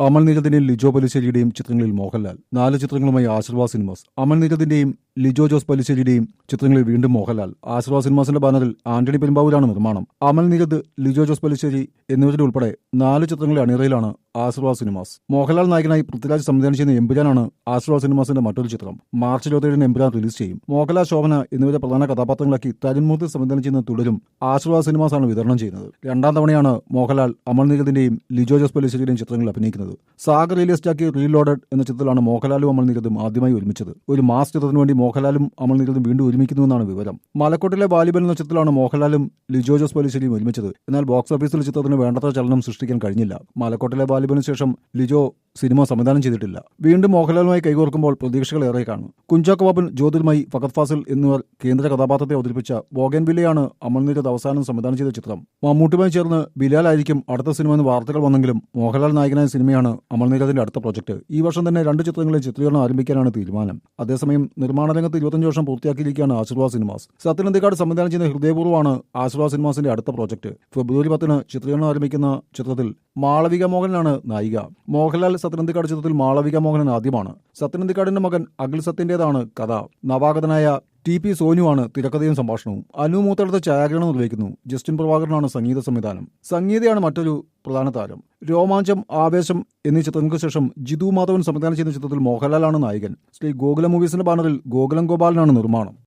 അമൽ നീരദിന്റെയും ലിജോ പലിശ്ശേരിയുടെയും ചിത്രങ്ങളിൽ മോഹൻലാൽ. നാല് ചിത്രങ്ങളുമായി ആശ്രവാ സിനിമാസ്. അമൽ നീരദിന്റെയും ലിജോ ജോസ് പലിശ്ശേരിയുടെയും ചിത്രങ്ങളിൽ വീണ്ടും മോഹൻലാൽ. ആശീർവാദ് സിനിമാസിന്റെ ബാനറിൽ ആന്റണി പെരുമ്പാവൂരാണ് നിർമ്മാണം. അമൽ നീരദ് ലിജോ ജോസ് പലിശ്ശേരി എന്നിവരുടെ ഉൾപ്പെടെ നാല് ചിത്രങ്ങളുടെ അണിയറയിലാണ് ആശീർവാദ് സിനിമാസ്. മോഹൻലാൽ നായകനായി പൃഥ്വിരാജ് സംവിധാനം ചെയ്യുന്ന എമ്പുരാനാണ് ആശീർവാദ് സിനിമാസിന്റെ മറ്റൊരു ചിത്രം. മാർച്ച് ഇരുപത്തിയേഴിന് എമ്പുരാൻ റിലീസ് ചെയ്യും. മോഹൻലാൽ ശോഭന എന്നിവരെ പ്രധാന കഥാപാത്രങ്ങളാക്കി തരുൺമൂർത്തി സംവിധാനം ചെയ്യുന്ന തുടരും ആശ്രവ സിനിമാസ് ആണ് വിതരണം ചെയ്യുന്നത്. രണ്ടാം തവണയാണ് മോഹൻലാൽ അമൽ നീരദിന്റെയും ലിജോ ജോസ് പലിശ്ശേരിയുടെയും ചിത്രങ്ങളിൽ അഭിനയിക്കുന്നത്. സാഗർ റിയലിസ്റ്റാക്കി റീലോഡഡ് എന്ന ചിത്രത്തിലാണ് മോഹൻലാലും അമൽ നീരദും ആദ്യമായി ഒരുമിച്ചത്. ഒരു മാസ് ചിത്രത്തിനു വേണ്ടി മോഹൻലാലും അമൽ നീരദും വീണ്ടും ഒരുമിക്കുന്നുവെന്നാണ് വിവരം. മലക്കോട്ടിലെ ബാലിബൻ എന്ന ചിത്രത്തിലാണ് മോഹൻലാലും ലിജോ ജോസ് പലിശ്ശേരിയും ഒരുമിച്ചത്. എന്നാൽ ബോക്സ് ഓഫീസിൽ ചിത്രത്തിന് വേണ്ടത്ര ചലനം സൃഷ്ടിക്കാൻ കഴിഞ്ഞില്ല. മലക്കോട്ടിലെ ബാലിബന് ശേഷം ലിജോ സിനിമ സംവിധാനം ചെയ്തിട്ടില്ല. വീണ്ടും മോഹൻലാലുമായി കൈകോർക്കുമ്പോൾ പ്രതീക്ഷകൾ ഏറെ കാണും. കുഞ്ചാക്കോ ബാബൻ ജ്യോതിർമയി ഫഹദ് ഫാസിൽ എന്നിവർ കേന്ദ്ര കഥാപാത്രത്തെ അവതരിപ്പിച്ച ബോഗൻ ബില്ലയാണ് അമൽനീരത് അവസാനം സംവിധാനം ചെയ്ത ചിത്രം. മമ്മൂട്ടിയുമായി ചേർന്ന് ബിലാലായിരിക്കും അടുത്ത സിനിമ എന്ന് വാർത്തകൾ വന്നെങ്കിലും മോഹൻലാൽ നായകനായ സിനിമയാണ് അമൽനീരത്തിന്റെ അടുത്ത പ്രൊജക്ട്. ഈ വർഷം തന്നെ രണ്ട് ചിത്രങ്ങളിൽ ചിത്രീകരണം ആരംഭിക്കാനാണ് തീരുമാനം. അതേസമയം നിർമ്മാണ രംഗത്ത് ഇരുപത്തഞ്ച് വർഷം പൂർത്തിയാക്കിയിരിക്കുകയാണ് ആശീർവാദ് സിനിമാസ്. സത്യനന്ദിക്കാട് സംവിധാനം ചെയ്യുന്ന ഹൃദയപൂർവമാണ് ആശീർവാദ് സിനിമാസിന്റെ അടുത്ത പ്രോജക്ട്. ഫെബ്രുവരി പത്തിന് ചിത്രീകരണം ആരംഭിക്കുന്ന ചിത്രത്തിൽ മാളവിക മോഹനാണ് നായിക. മോഹൻലാൽ സത്യനന്ദിക്കാട് ചിത്രത്തിൽ മാളവിക മോഹനൻ ആദ്യമാണ്. സത്യനന്ദിക്കാടിന്റെ മകൻ അഖിൽ സത്യന്റേതാണ് കഥ. നവാഗതനായ ടി പി സോനുവാണ് തിരക്കഥയും സംഭാഷണവും. അനു മൂത്തടുത്ത് ഛായാഗ്രഹണം നിർവഹിക്കുന്നു. ജസ്റ്റിൻ പ്രഭാകരനാണ് സംഗീത സംവിധാനം. സംഗീതയാണ് മറ്റൊരു പ്രധാന താരം. രോമാഞ്ചം ആവേശം എന്നീ ചിത്രങ്ങൾക്ക് ശേഷം ജിതു മാധവൻ സംവിധാനം ചെയ്യുന്ന ചിത്രത്തിൽ മോഹൻലാലാണ് നായകൻ. ശ്രീ ഗോകുലം മൂവീസിന്റെ ബാനറിൽ ഗോകുലം ഗോപാലനാണ് നിർമ്മാണം.